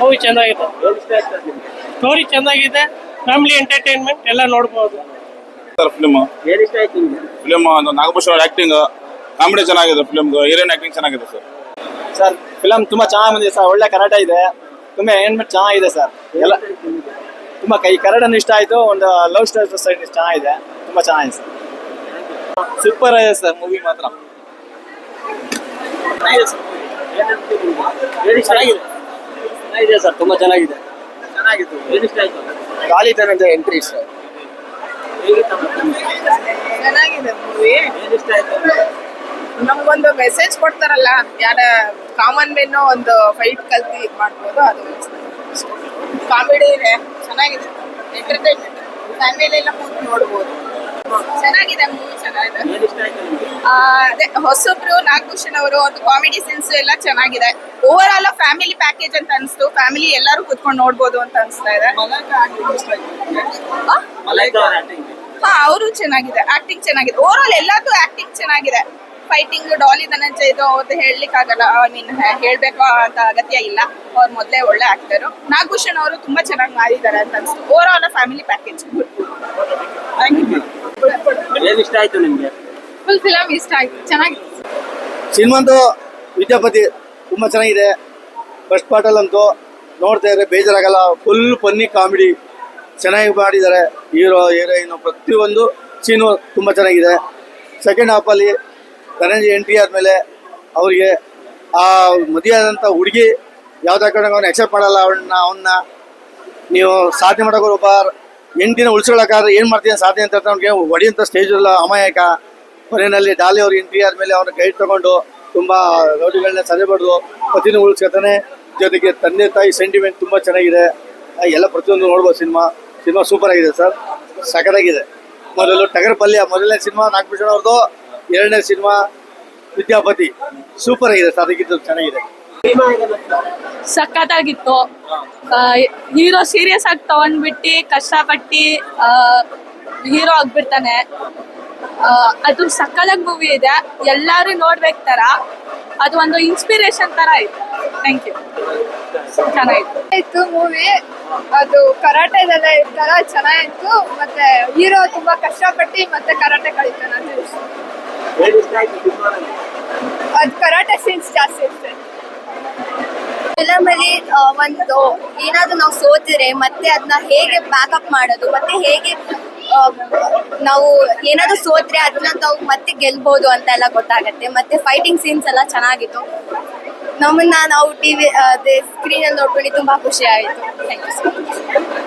Movie ಚೆನ್ನಾಗಿದೆ. Story ಚೆನ್ನಾಗಿದೆ family entertainment ಎಲ್ಲ ನೋಡ್ಬೋದು. Sir film film Nagabhushana acting comedy ಚೆನ್ನಾಗಿದೆ ಫಿಲ್ಮ್ ಹೀರೋಯಿನ್ ಆಕ್ಟಿಂಗ್ ಚೆನ್ನಾಗಿದೆ ಸರ್. ಸರ್ ಫಿಲಮ್ ತುಂಬಾ ಚೆನ್ನಾಗಿ ಬಂದಿದೆ ಸರ್. ಒಳ್ಳೆ ಕರಾಟ ಇದೆ. ತುಂಬಾ ಎಂಟರ್ಟೈನ್ಮೆಂಟ್ ಚೆನ್ನಾಗಿದೆ ಸರ್. ಎಲ್ಲ ತುಂಬಾ ಕೈ ಕನ್ನಡ ಇಷ್ಟ ಆಯ್ತು. ಒಂದು ಲವ್ ಸ್ಟೋರಿ ಸೈಡ್ ಚೆನ್ನಾಗಿದೆ. ತುಂಬಾ ಚೆನ್ನಾಗಿದೆ ಸರ್. ಸೂಪರ್ ಆಗಿದೆ ಸರ್ ಮೂವಿ ಮಾತ್ರ. ಏನ್ ಅನ್ಸುತ್ತೆ ನಿಮ್ಗೆ? ಏನ್ ಇಷ್ಟ ಆಗಿದೆ ಚೆನ್ನಾಗಿದೆ ಸರ್ ತುಂಬಾ ಚೆನ್ನಾಗಿದೆ. ಚೆನ್ನಾಗಿತ್ತು. ಏನ್ ಇಷ್ಟ ಆಯ್ತು. ಗಾಲಿ ತನದ ಎಂಟ್ರಿ ಸರ್. ಹೇಗಿತ್ತಮ್ಮ ಚೆನ್ನಾಗಿದೆ ಮೂವಿ ಏನ್ ಇಷ್ಟ ಆಯ್ತು. ನಮ್ಗೊಂದು ಮೆಸೇಜ್ ಕೊಡ್ತಾರಲ್ಲ ಯಾರ ಕಾಮನ್ ಮೆನ್ ಒಂದು ಫೈಟ್ ಕಲ್ತಿ ಇದ್ ಮಾಡ್ಬೋದು ಅದು ಕಾಮಿಡಿ ಇದೆ ಚೆನ್ನಾಗಿದೆ. ಎಂಟರ್ಟೈನ್ಮೆಂಟ್ ಫ್ಯಾಮಿಲಿ ಎಲ್ಲ ಕೂತು ನೋಡ್ಬೋದು. ಚೆನ್ನಾಗಿದೆ ಮೂವಿ ಚೆನ್ನಾಗಿದೆ. ಏನ್ ಇಷ್ಟ ಆಯ್ತು. ನಿಮ್ಗೆ ಆ, ಅದೇ ಹೊಸಬ್ರು ನಾಗಭೂಷಣ್ ಅವರು ಒಂದು ಕಾಮಿಡಿ ಸೆನ್ಸ್ ಎಲ್ಲ ಚೆನ್ನಾಗಿದೆ. ಓವರ್ ಆಲ್ ಫ್ಯಾಮಿಲಿ ಪ್ಯಾಕೇಜ್ ಅಂತ ಅನ್ಸ್ತು. ಫ್ಯಾಮಿಲಿ ಎಲ್ಲರೂ ಕುತ್ಕೊಂಡು ನೋಡ್ಬೋದು ಅಂತ ಅನ್ಸ್ತಾ ಇದೆ. ಹಾ ಅವರು ಚೆನ್ನಾಗಿದೆ. ಆಕ್ಟಿಂಗ್ ಚೆನ್ನಾಗಿದೆ. ಓವರ್ ಆಲ್ ಎಲ್ಲಾರ್ದು ಆಕ್ಟಿಂಗ್ ಚೆನ್ನಾಗಿದೆ. ಫೈಟಿಂಗ್ ಡಾಲಿ ಧನಂಜಯ್ ಇದು ಅವ್ರದ್ದು ಹೇಳಲಿಕ್ಕೆ ಆಗಲ್ಲ ಐ ಮೀನ್ ಹೇಳ್ಬೇಕು ಅಂತ ಅಗತ್ಯ ಇಲ್ಲ. ಅವ್ರು ಮೊದಲೇ ಒಳ್ಳೆ ಆಕ್ಟರು ನಾಗಭೂಷಣ್ ಅವರು ತುಂಬಾ ಚೆನ್ನಾಗಿ ಮಾಡಿದ್ದಾರೆ ಅಂತ ಅನ್ಸುತ್ತೆ ಓವರ್ ಆಲ್ ಫ್ಯಾಮಿಲಿ ಪ್ಯಾಕೇಜ್ ಏನ್ ಇಷ್ಟ ಆಯ್ತು ನಿಮ್ಗೆ? ಫುಲ್ ಫಿಲಮ್ ಇಷ್ಟ ಆಯ್ತು ಚೆನ್ನಾಗಿದೆ ಸಿನಿಮಾಂದು ವಿದ್ಯಾಪತಿ ತುಂಬಾ ಚೆನ್ನಾಗಿದೆ. ಫಸ್ಟ್ ಪಾರ್ಟಲ್ಲಂತೂ ನೋಡ್ತಾ ಇದ್ರೆ ಬೇಜಾರಾಗಲ್ಲ. ಫುಲ್ ಫನ್ನಿ ಕಾಮಿಡಿ ಚೆನ್ನಾಗಿ ಮಾಡಿದ್ದಾರೆ. ಹೀರೋ ಹೀರೋಯಿನ್ ಪ್ರತಿಯೊಂದು ಸೀನು ತುಂಬ ಚೆನ್ನಾಗಿದೆ. ಸೆಕೆಂಡ್ ಹಾಫಲ್ಲಿ ಧನಂಜಯ ಎಂಟ್ರಿ ಆದಮೇಲೆ ಅವರಿಗೆ ಆ ಮದುವೆ ಆದಂಥ ಹುಡುಗಿ ಯಾವುದೇ ಕಾರಣಕ್ಕೆ ಅವ್ನು ಎಕ್ಸೆಪ್ಟ್ ಮಾಡಲ್ಲ ಅವನ್ನ ಅವನ್ನ ನೀವು ಸಾಧನೆ ಮಾಡೋಕೆ ಒಬ್ಬ ಎಂಟಿನ ಉಳಿಸ್ಕೊಳ್ಳೋಕ್ಕಾದ್ರೆ ಏನು ಮಾಡ್ತೀನಿ ಸಾಧನೆ ಅಂತ ಅವ್ನಿಗೆ ಸ್ಟೇಜ್ ಇಲ್ಲ ಅಮಾಯಕ. ಕೊನೆಯಲ್ಲಿ ಡಾಲಿ ಅವ್ರ ಎಂಟ್ರಿ ಮೇಲೆ ಅವನ ಗೈಡ್ ತಗೊಂಡು ತುಂಬಾ ರೌಡಿಗಳನ್ನ ಸದೆ ಬಡ್ದು ಪತಿನ ಉಳಿಸ್ಕೊತಾನೆ. ಜೊತೆಗೆ ತಂದೆ ತಾಯಿ ಸೆಂಟಿಮೆಂಟ್ ತುಂಬಾ ಚೆನ್ನಾಗಿದೆ. ಎಲ್ಲ ಪ್ರತಿಯೊಂದು ನೋಡ್ಬೋದು ಸಿನಿಮಾ. ಸಿನಿಮಾ ಸೂಪರ್ ಆಗಿದೆ ಸರ್. ಸಖತ್ತಾಗಿದೆ. ಮೊದಲು ಟಗರ್ ಪಲ್ಯ ಮೊದಲನೇ ಸಿನಿಮಾ ನಾಗಭೂಷಣ ಅವ್ರದ್ದು. ಎರಡನೇ ಸಿನಿಮಾ ವಿದ್ಯಾಪತಿ. ಸೂಪರ್ ಆಗಿದೆ ಸರ್. ಅದಕ್ಕಿಂತ ಚೆನ್ನಾಗಿದೆ? ಸಖತ್ತಾಗಿತ್ತು. ಹೀರೋ ಸೀರಿಯಸ್ ಆಗಿ ತಗೊಂಡ್ಬಿಟ್ಟು ಕಷ್ಟಪಟ್ಟು ಹೀರೋ ಆಗ್ಬಿಡ್ತಾನೆ. ಅದು ಸಕ್ಕಲಾಗಿ ಮೂವಿ ಇದೆ. ಎಲ್ಲರೂ ನೋಡ್ಬೇಕು ತರ. ಅದು ಒಂದು ಇನ್ಸ್ಪಿರೇಷನ್ ತರ ಇದೆ ಥ್ಯಾಂಕ್ ಯು ಚೆನ್ನಾಗಿತ್ತು. ಇತ್ತು ಮೂವಿ ಅದು ಕರಾಟೆದೆಲ್ಲ ಇರ್ತಾರ ಚೆನ್ನಾಗಿತ್ತು. ಮತ್ತೆ ಹೀರೋ ತುಂಬಾ ಕಷ್ಟಪಟ್ಟು ಮತ್ತೆ ಕರಾಟೆ ಕಳಿತಾನೆ ಅದು ಇಷ್ಟ. ಕರಾಟೆ ಸೀನ್ಸ್ ಜಾಸ್ತಿ ಇರ್ತದೆ ಫಿಲಮ್ ಅಲ್ಲಿ ಆ, ಒಂದು ಏನಾದ್ರೂ ನಾವು ಸೋತಿದ್ರೆ ಮತ್ತೆ ಅದನ್ನ ಹೇಗೆ ಬ್ಯಾಕಪ್ ಮಾಡೋದು ಮತ್ತೆ ಹೇಗೆ ನಾವು ಏನಾದ್ರೂ ಸೋತ್ರೆ ಅದನ್ನ ನಾವು ಮತ್ತೆ ಗೆಲ್ಬಹುದು ಅಂತ ಎಲ್ಲ ಗೊತ್ತಾಗತ್ತೆ. ಮತ್ತೆ ಫೈಟಿಂಗ್ ಸೀನ್ಸ್ ಎಲ್ಲ ಚೆನ್ನಾಗಿತ್ತು. ನಮ್ಮನ್ನ ನಾವು ಟಿವಿ ಸ್ಕ್ರೀನ್ ಅಲ್ಲಿ ನೋಡ್ಕೊಂಡು ತುಂಬಾ ಖುಷಿ ಆಯಿತು. Thank you so much